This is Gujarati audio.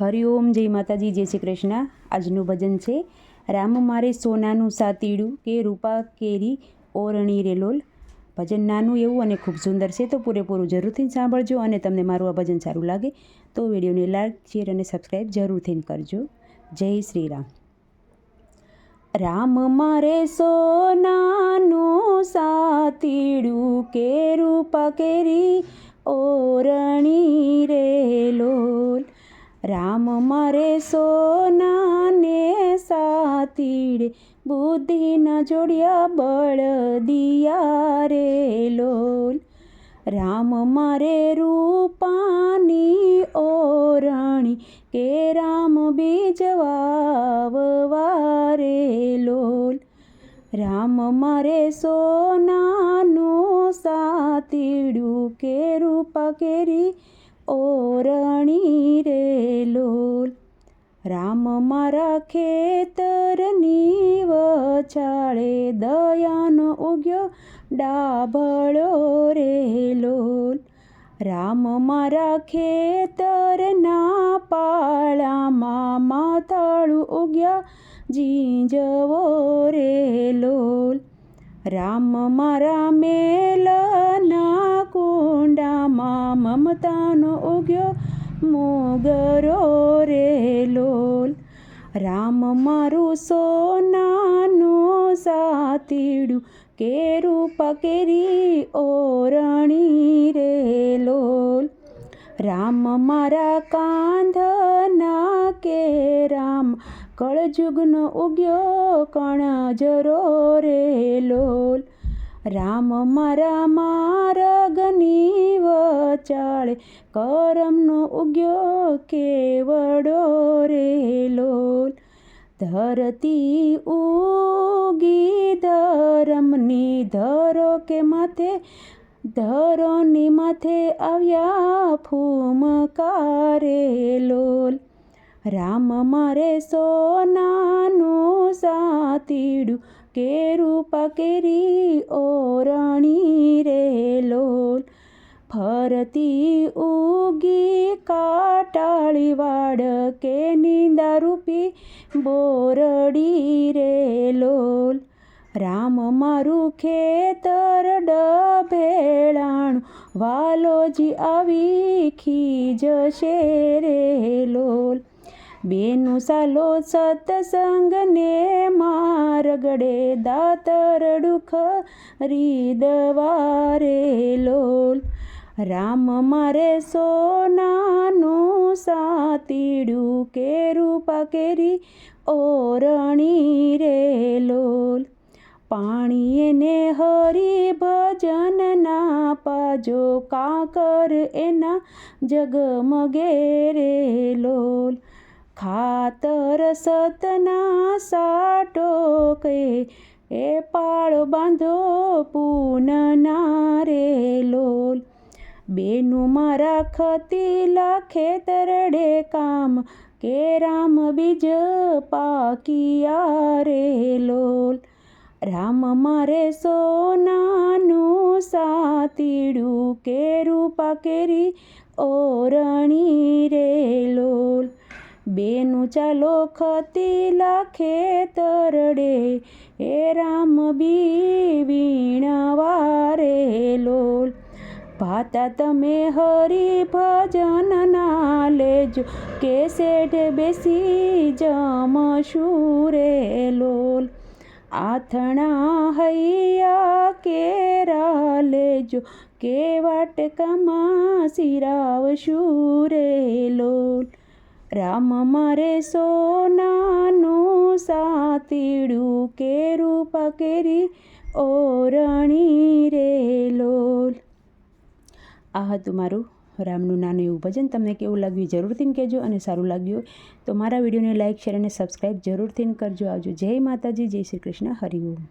હરિઓમ જય માતાજી, જય શ્રી કૃષ્ણ. આજનું ભજન છે, રામ મારે સોનાનું સાતીડું કે રૂપા કેરી ઓરણી રેલોલ. ભજન નાનું એવું અને ખૂબ સુંદર છે, તો પૂરેપૂરું જરૂરથી સાંભળજો અને તમને મારું આ ભજન સારું લાગે, તો વિડીયોને લાઈક, શેર અને સબસ્ક્રાઈબ જરૂરથી કરજો. જય શ્રી રામ. રામ મારે સોનાનું સાતીડું કે રૂપા કેરી ઓરણી રે રામ મારે સોનાને સાતીડે, બુદ્ધિના જોડ્યા બળ દિયા રે લોલ. રામ મારે રૂપાની ઓરણી, કે રામ બીજ વાવવારે લોલ. રામ મારે સોનાનું સાતીડું, કે રૂપા કેરી ઓરણી રે લોલ રામ મારા ખેતરની વછાળે દયાનો ઉગ્યો ડાભળો રે લોલ રામ મારા ખેતરના પાળામાં માથાળું ઉગ્યા જીંજવો રે લોલ રામ મારા મેલના મોગરો રે લોલ રામ મારું સોનાનું સાતીડું કેરું પકેરી કેરી ઓરણી રે લોલ રામ મારા કાંધના કે રામ કળજુગનો ઉગ્યો કણજરો રે લોલ રામ મારા માર્ગની વચાળે, કરમનો ઉગ્યો કેવડો રે લોલ. ધરતી ઉગી ધરમની ધરો કે માથે, ધરોની માથે આવ્યા ફૂમકારે લોલ. રામ મારે સોનાનું સાતીડું કે રૂપા કેરી ઓરણી રે લોલ ફરતી ઉગી કાટાળી વાડ કે નિંદા રૂપી બોરડી રે લોલ રામ મારું ખેતર ડભેળાણું વાલોજી આવી ખીજશે રે લોલ બેનું સાલો સત્સંગને મારગડે દાતર દુઃખ રીદવારે લોલ. રામ મારે સોનાનું સાતીડું કેરી ઓરણી રે લોલ. પાણી એને હરી ભજનના પાજો, કાકર એના જગમગે રે લોલ. ખાતર સતના સાટો કે એ પાળ બાંધો પૂનના રે લોલ. બેનું મારા ખતીલા ખેતરડે કામ, કે રામ બીજ પાકિયા રે લોલ. રામ મારે સોનાનું સાતીડું કેરી ઓરણી રે લોલ બેનું ચાલો ખતીલા ખેતરડે, એ રામ બી વીણવારે લોલ. ભાતા તમે હરી ભજન ના લેજો, કે શેઠ બેસી જમશું રે લોલ. આથણા હૈયા કેરા લેજો, કે વાટકામાં શિરાવશું રે લોલ. રામ મારે સોનાનું સાતીડું કેરું પકેરી કેરી ઓરણી રે લોલ. આ હતું મારું રામનું નાનું એવું ભજન તમને કેવું લાગ્યું જરૂરથી કહેજો અને સારું લાગ્યું તો મારા વિડીયોને લાઇક શેર અને સબસ્ક્રાઈબ જરૂરથી કરજો. આવજો. જય માતાજી, જય શ્રી કૃષ્ણ. હરિઓમ